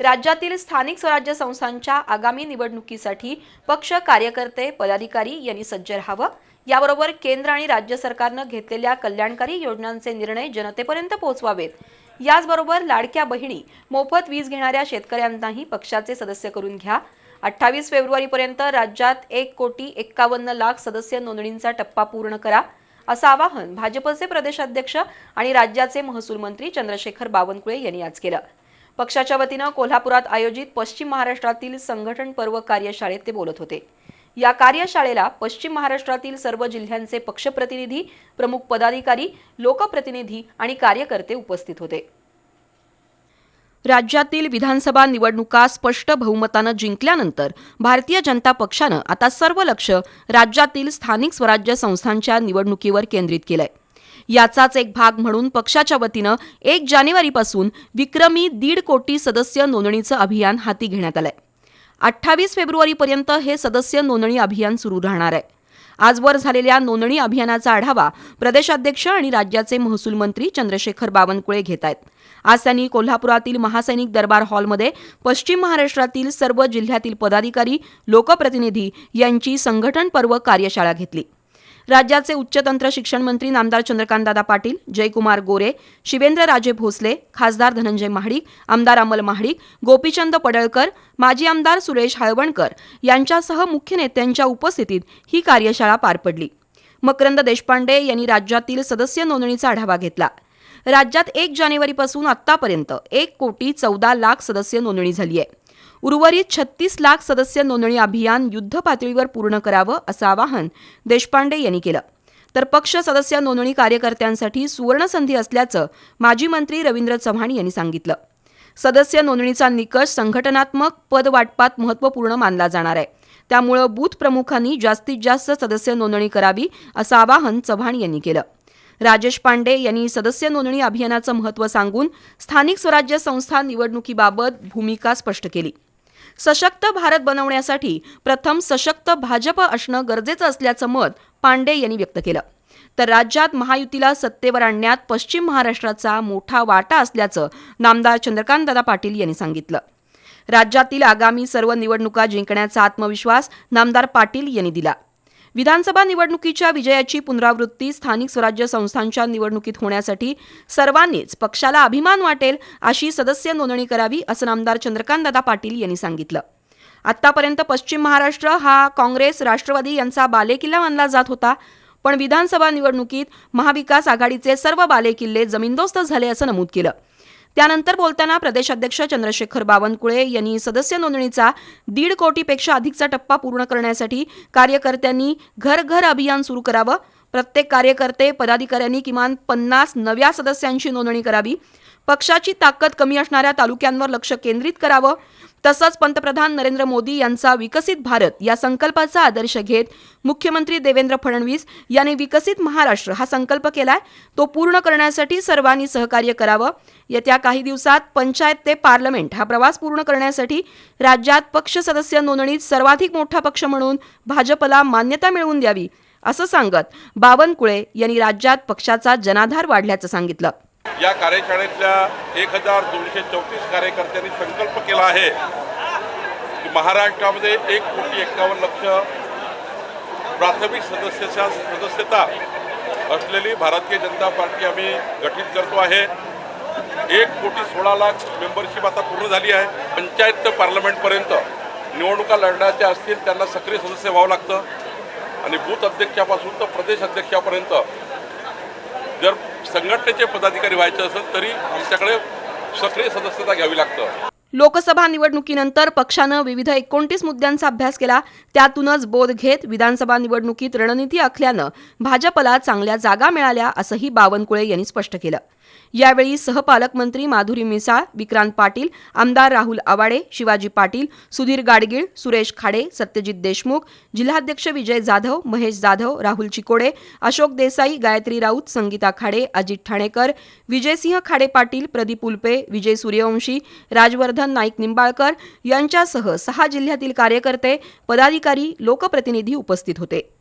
राज्यातील स्थानिक स्वराज्य संस्थांच्या आगामी निवडणुकीसाठी पक्ष कार्यकर्ते पदाधिकारी यांनी सज्ज राहावं. याबरोबर केंद्र आणि राज्य सरकारनं घेतलेल्या कल्याणकारी योजनांचे निर्णय जनतेपर्यंत पोहोचवावेत. याचबरोबर लाडक्या बहिणी मोफत वीज घेणाऱ्या शेतकऱ्यांनाही पक्षाचे सदस्य करून घ्या. अठ्ठावीस फेब्रुवारीपर्यंत राज्यात एक कोटी एक्कावन्न लाख सदस्य नोंदणींचा टप्पा पूर्ण करा असं आवाहन भाजपचे प्रदेशाध्यक्ष आणि राज्याचे महसूल मंत्री चंद्रशेखर बावनकुळे यांनी आज केलं. पक्षाच्या वतीनं कोल्हापुरात आयोजित पश्चिम महाराष्ट्रातील संघटन पर्व कार्यशाळेत ते बोलत होते. या कार्यशाळेला पश्चिम महाराष्ट्रातील सर्व जिल्ह्यांचे पक्षप्रतिनिधी प्रमुख पदाधिकारी लोकप्रतिनिधी आणि कार्यकर्ते उपस्थित होते. राज्यातील विधानसभा निवडणुका स्पष्ट बहुमतानं जिंकल्यानंतर भारतीय जनता पक्षानं आता सर्व लक्ष राज्यातील स्थानिक स्वराज्य संस्थांच्या निवडणुकीवर केंद्रित केलंय. याचाच एक भाग म्हणून पक्षाच्या वतीनं एक जानेवारीपासून विक्रमी दीड कोटी सदस्य नोंदणीचं अभियान हाती घेण्यात आलंय. अठ्ठावीस फेब्रुवारीपर्यंत हे सदस्य नोंदणी अभियान सुरू राहणार आहे. आजवर झालेल्या नोंदणी अभियानाचा आढावा प्रदेशाध्यक्ष आणि राज्याचे महसूल मंत्री चंद्रशेखर बावनकुळे घेत आहेत. आज त्यांनी कोल्हापुरातील महासैनिक दरबार हॉलमध्ये पश्चिम महाराष्ट्रातील सर्व जिल्ह्यातील पदाधिकारी लोकप्रतिनिधी यांची संघटन पर्व कार्यशाळा घेतली. राज्याचे उच्चतंत्र शिक्षण मंत्री नामदार चंद्रकांतदादा पाटील जयकुमार गोरे शिवेंद्रराजे भोसले खासदार धनंजय महाडिक आमदार अमल महाडिक गोपीचंद पडळकर माजी आमदार सुरेश हळवणकर यांच्यासह मुख्य नेत्यांच्या उपस्थितीत ही कार्यशाळा पार पडली. मकरंद देशपांडे यांनी राज्यातील सदस्य नोंदणीचा आढावा घेतला. राज्यात एक जानेवारीपासून आत्तापर्यंत एक कोटी चौदा लाख सदस्य नोंदणी झाली आहे. उर्वरित छत्तीस लाख सदस्य नोंदणी अभियान युद्ध पातळीवर पूर्ण करावं असं आवाहन देशपांडे यांनी केलं. तर पक्ष सदस्य नोंदणी कार्यकर्त्यांसाठी सुवर्णसंधी असल्याचं माजी मंत्री रवींद्र चव्हाण यांनी सांगितलं. सदस्य नोंदणीचा निकष संघटनात्मक पद वाटपात महत्त्वपूर्ण मानला जाणार आहे. त्यामुळं बूथ प्रमुखांनी जास्तीत जास्त सदस्य नोंदणी करावी असं आवाहन चव्हाण यांनी केलं. राजेश पांडे यांनी सदस्य नोंदणी अभियानाचं महत्त्व सांगून स्थानिक स्वराज्य संस्था निवडणुकीबाबत भूमिका स्पष्ट केली. सशक्त भारत बनवण्यासाठी प्रथम सशक्त भाजप असणं गरजेचं असल्याचं मत पांडे यांनी व्यक्त केलं. तर राज्यात महायुतीला सत्तेवर आणण्यात पश्चिम महाराष्ट्राचा मोठा वाटा असल्याचं नामदार चंद्रकांतदादा पाटील यांनी सांगितलं. राज्यातील आगामी सर्व निवडणुका जिंकण्याचा आत्मविश्वास नामदार पाटील यांनी दिला. विधानसभा निवडणुकीच्या विजयाची पुनरावृत्ती स्थानिक स्वराज्य संस्थांच्या निवडणुकीत होण्यासाठी सर्वांनीच पक्षाला अभिमान वाटेल अशी सदस्य नोंदणी करावी असं नामदार चंद्रकांतदादा पाटील यांनी सांगितलं. आत्तापर्यंत पश्चिम महाराष्ट्र हा काँग्रेस राष्ट्रवादी यांचा बालेकिल्ला मानला जात होता. पण विधानसभा निवडणुकीत महाविकास आघाडीचे सर्व बालेकिल्ले जमीनदोस्त झाले असं नमूद केलं. त्यानंतर बोलताना प्रदेशाध्यक्ष चंद्रशेखर बावनकुळे यांनी सदस्य नोंदणीचा दीड कोटीपेक्षा अधिकचा टप्पा पूर्ण करण्यासाठी कार्यकर्त्यांनी घर घर अभियान सुरू करावं प्रत्येक कार्यकर्ते पदाधिकाऱ्यांनी किमान पन्नास नव्या सदस्यांची नोंदणी करावी. पक्षाची ताकद कमी असणाऱ्या तालुक्यांवर लक्ष केंद्रित करावं. तसंच पंतप्रधान नरेंद्र मोदी यांचा विकसित भारत या संकल्पाचा आदर्श घेत मुख्यमंत्री देवेंद्र फडणवीस यांनी विकसित महाराष्ट्र हा संकल्प केलाय. तो पूर्ण करण्यासाठी सर्वांनी सहकार्य करावं. येत्या काही दिवसात पंचायत ते पार्लमेंट हा प्रवास पूर्ण करण्यासाठी राज्यात पक्ष सदस्य नोंदणीत सर्वाधिक मोठा पक्ष म्हणून भाजपला मान्यता मिळवून द्यावी. असं सांगत बावनकुळे यांनी राज्यात पक्षाचा जनाधार वाढल्याचं सांगितलं. या कार्यशाळेतल्या एक हजार दोनशे चौतीस कार्यकर्त्यांनी संकल्प केला आहे की महाराष्ट्रामध्ये एक कोटी एक्कावन्न लक्ष प्राथमिक सदस्याच्या सदस्यता असलेली भारतीय जनता पार्टी आम्ही गठीत करतो आहे. एक कोटी सोळा लाख मेंबरशिप आता पूर्ण झाली आहे. पंचायत ते पार्लमेंटपर्यंत निवडणुका लढण्याच्या असतील त्यांना सक्रिय सदस्य व्हावं लागतं. आणि बूथ अध्यक्षापासून तर प्रदेश अध्यक्षापर्यंत जर संघटनेचे पदाधिकारी व्हायचे असेल तरी आमच्याकडे सक्रिय सदस्यता घ्यावी लागतं. लोकसभा निवडणुकीनंतर पक्षानं विविध एकोणतीस मुद्द्यांचा अभ्यास केला. त्यातूनच बोध घेत विधानसभा निवडणुकीत रणनीती आखल्यानं भाजपला चांगल्या जागा मिळाल्या असंही बावनकुळे यांनी स्पष्ट केलं. यावेळी सहपालकमंत्री माधुरी मिसाळ विक्रांत पाटील आमदार राहुल आवाडे शिवाजी पाटील सुधीर गाडगीळ सुरेश खाडे सत्यजित देशमुख जिल्हाध्यक्ष विजय जाधव महेश जाधव राहुल चिकोडे अशोक देसाई गायत्री राऊत संगीता खाडे अजित ठाणेकर विजयसिंह खाडे पाटील प्रदीप उल्पे विजय सूर्यवंशी राजवर्धन नाईक निंबाळकर यांच्यासह सहा जिल्ह्यातील कार्यकर्ते पदाधिकारी लोकप्रतिनिधी उपस्थित होते.